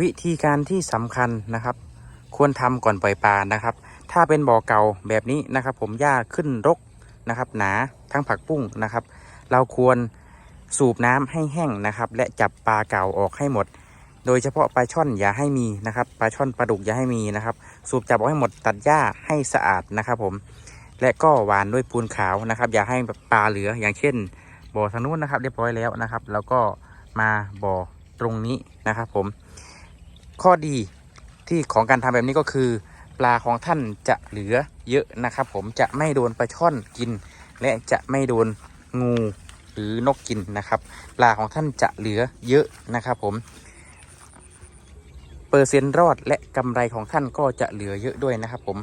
วิธีการที่สำคัญนะครับ ควรทำก่อนปล่อยปลานะครับ ถ้าเป็นบ่อเก่าแบบนี้นะครับ ผมหญ้าขึ้นรกนะครับ หนาทั้งผักบุ้งนะครับ เราควรสูบน้ำให้แห้งนะครับ และจับปลาเก่าออกให้หมด โดยเฉพาะปลาช่อนอย่าให้มีนะครับปลาช่อนปลาดุกอย่าให้มีนะครับ สูบจับออกให้หมดตัดหญ้าให้สะอาดนะครับ ผมและก็หวานด้วยปูนขาวนะครับ อย่าให้ปลาเหลืออย่างเช่นบ่อทางนู้นนะครับ เรียบร้อยแล้วนะครับ แล้วก็มาบ่อตรงนี้นะครับ ผม ข้อดีที่ของการทำแบบนี้ก็คือ ปลาของท่านจะเหลือเยอะนะครับ ผมจะไม่โดนปลาช่อนกิน และจะไม่โดนงูหรือนกกินนะครับ ปลาของท่านจะเหลือเยอะนะครับ ผม เปอร์เซ็นต์รอดและกำไรของท่านก็จะเหลือเยอะด้วยนะครับ ผม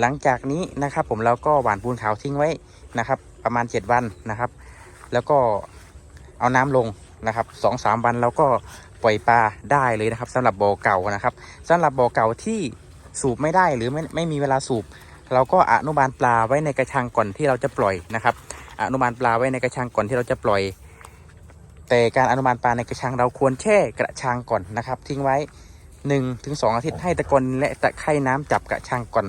หลังจากนี้นะครับ ผมเราก็หว่านปูนขาวทิ้งไว้นะครับ ประมาณ 7 วันนะครับ แล้วก็เอาน้ำลงนะครับสองสามวันเราก็ ปล่อยปลาได้เลยนะครับสำหรับบ่อเก่านะครับสำหรับบ่อเก่าที่สูบไม่ได้หรือไม่ไม่มีเวลาสูบ เราก็อนุบาลปลาไว้ในกระชังก่อนที่เราจะปล่อยนะครับอนุบาลปลาไว้ในกระชังก่อนที่เราจะปล่อย แต่การอนุบาลปลาในกระชังเราควรแช่กระชังก่อนนะครับ ทิ้งไว้1นถึงสอาทิตย์ให้ตะกอนและตะไคร่น้ำจับกระชังก่อน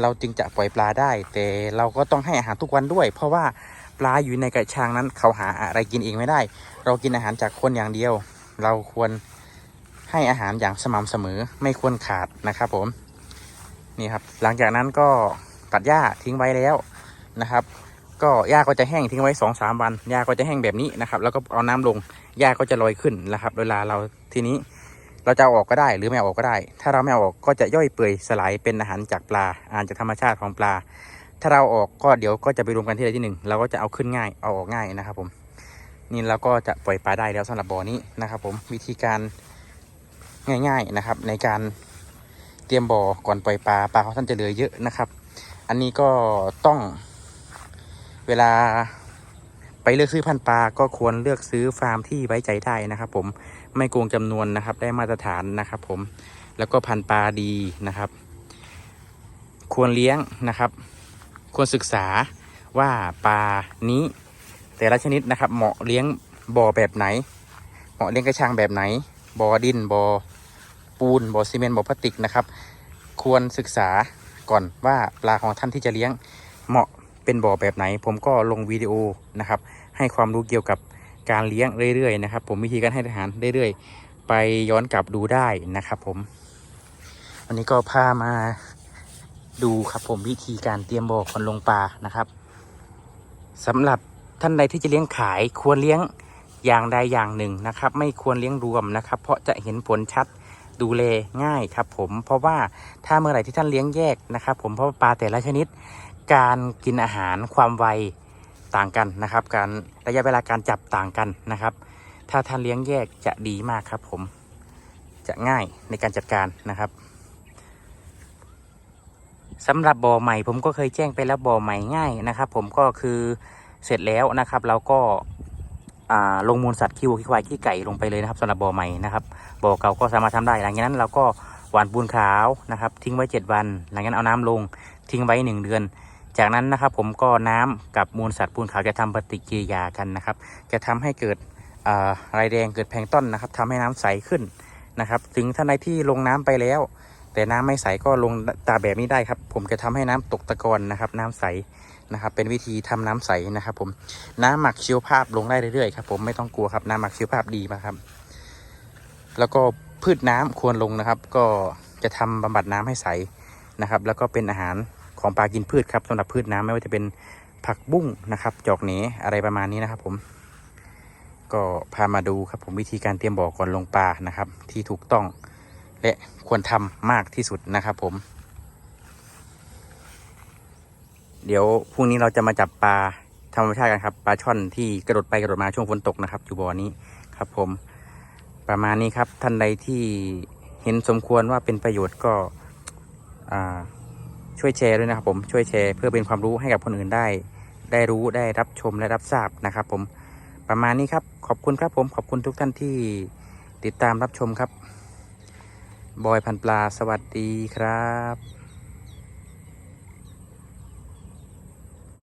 เราจึงจะปล่อยปลาได้ แต่เราก็ต้องให้อาหารทุกวันด้วย เพราะว่าปลาอยู่ในกระชังนั้นเขาหาอะไรกินเองไม่ได้ เรากินอาหารจากคนอย่างเดียว เราควรให้อาหารอย่างสม่ำเสมอไม่ควรขาดนะครับผมนี่ครับหลังจากนั้นก็ตัดหญ้าทิ้งไว้แล้วนะครับ ก็หญ้าก็จะแห้งทิ้งไว้สองสามวันหญ้าก็จะแห้งแบบนี้นะครับ แล้วก็เอาน้ำลงหญ้าก็จะลอยขึ้นนะครับ เวลาเราทีนี้เราจะออกก็ได้หรือไม่ออกก็ได้ ถ้าเราไม่ออกก็จะย่อยเปื่อยสลายเป็นอาหารจากปลาอาหารจากธรรมชาติของปลา ถ้าเราออกก็เดี๋ยวก็จะไปรวมกันที่ใดที่หนึ่งเราก็จะเอาขึ้นง่ายเอาออกง่ายนะครับผม นี่เราก็จะปล่อยปลาได้แล้วสำหรับบ่อนี้นะครับผมวิธีการง่าย ๆนะครับ ในการเตรียมบ่อก่อนปล่อยปลาปลาเของท่านจะเหลือเยอะนะครับ อันนี้ก็ต้องเวลาไปเลือกซื้อพันธุ์ปลาก็ควรเลือกซื้อฟาร์มที่ไว้ใจได้นะครับผมไม่โกงจำนวนนะครับ ได้มาตรฐานนะครับผมแล้วก็พันธุ์ปลาดีนะครับ ควรเลี้ยงนะครับ ควรศึกษาว่าปลานี้ แต่ละชนิดนะครับ เหมาะเลี้ยงบ่อแบบไหน เหมาะเลี้ยงกระชังแบบไหนบ่อดินบ่อปูนบ่อซีเมนต์บ่อพลาสติกนะครับ ควรศึกษาก่อนว่าปลาของท่านที่จะเลี้ยงเหมาะเป็นบ่อแบบไหน ผมก็ลงวิดีโอนะครับ ให้ความรู้เกี่ยวกับการเลี้ยงเรื่อยๆนะครับ ผมวิธีการให้อาหารเรื่อยๆ ไปย้อนกลับดูได้นะครับผมวันนี้ก็พามาดูครับผมวิธีการเตรียมบ่อก่อนลงปลานะครับสำหรับ ท่านใดที่จะเลี้ยงขายควรเลี้ยงอย่างใดอย่างหนึ่งนะครับ ไม่ควรเลี้ยงรวมนะครับ เพราะจะเห็นผลชัดดูแลง่ายครับผมเพราะว่าถ้าเมื่อไหร่ที่ท่านเลี้ยงแยกนะครับ ผมเพราะปลาแต่ละชนิด การกินอาหารความไวต่างกันนะครับ การระยะเวลาการจับต่างกันนะครับ ถ้าท่านเลี้ยงแยกจะดีมากครับ ผมจะง่ายในการจัดการนะครับสำหรับบ่อใหม่ผมก็เคยแจ้งไปแล้วบ่อใหม่ง่ายนะครับ ผมก็คือ เสร็จแล้วนะครับเราก็ลงมูลสัตว์ขี้วัวขี้ควายขี้ไก่ลงไปเลยนะครับสำหรับบ่อใหม่นะครับบ่อเก่าก็สามารถทำได้หลังจากนั้นเราก็หว่านปูนขาวนะครับ ทิ้งไว้ 7 วัน หลังจากนั้นเอาน้ำลงทิ้งไว้ 1 เดือน จากนั้นนะครับผมก็น้ำกับมูลสัตว์ปูนขาวจะทำปฏิกิริยากันนะครับ จะทำให้เกิดอ่าไรแดงเกิดแพลงต้นนะครับทำให้น้ำใสขึ้นนะครับถึงท่านใดที่ลงน้ำไปแล้ว แต่น้ำไม่ใสก็ลงตาแบบนี้ได้ครับ ผมจะทำให้น้ำตกตะกอนนะครับ น้ำใส นะครับ เป็นวิธีทำน้ำใสนะครับ ผมน้ำหมักชีวภาพลงได้เรื่อยๆครับผมไม่ต้องกลัวครับน้ำหมักชีวภาพดีมากครับ แล้วก็พืชน้ำควรลงนะครับ ก็จะทำบำบัดน้ำให้ใสนะครับ แล้วก็เป็นอาหารของปลากินพืชครับสำหรับพืชน้ำไม่ว่าจะเป็นผักบุ้งนะครับ จอกเหนอะไรประมาณนี้นะครับ ผม ก็พามาดูครับผมวิธีการเตรียมบ่อก่อนลงปลานะครับ ที่ถูกต้องและควรทำมากที่สุดนะครับ ผม เดี๋ยวพรุ่งนี้เราจะมาจับปลาธรรมชาติกันครับปลาช่อนที่กระโดดไปกระโดดมาช่วงฝนตกนะครับอยู่บ่อนี้ครับผมประมาณนี้ครับท่านใดที่เห็นสมควรว่าเป็นประโยชน์ก็ช่วยแชร์ด้วยนะครับผมช่วยแชร์เพื่อเป็นความรู้ให้กับคนอื่นได้ ได้รู้ได้รับชมและรับทราบนะครับ ผมประมาณนี้ครับขอบคุณครับผมขอบคุณทุกท่านที่ติดตามรับชมครับบอยพันปลาสวัสดีครับ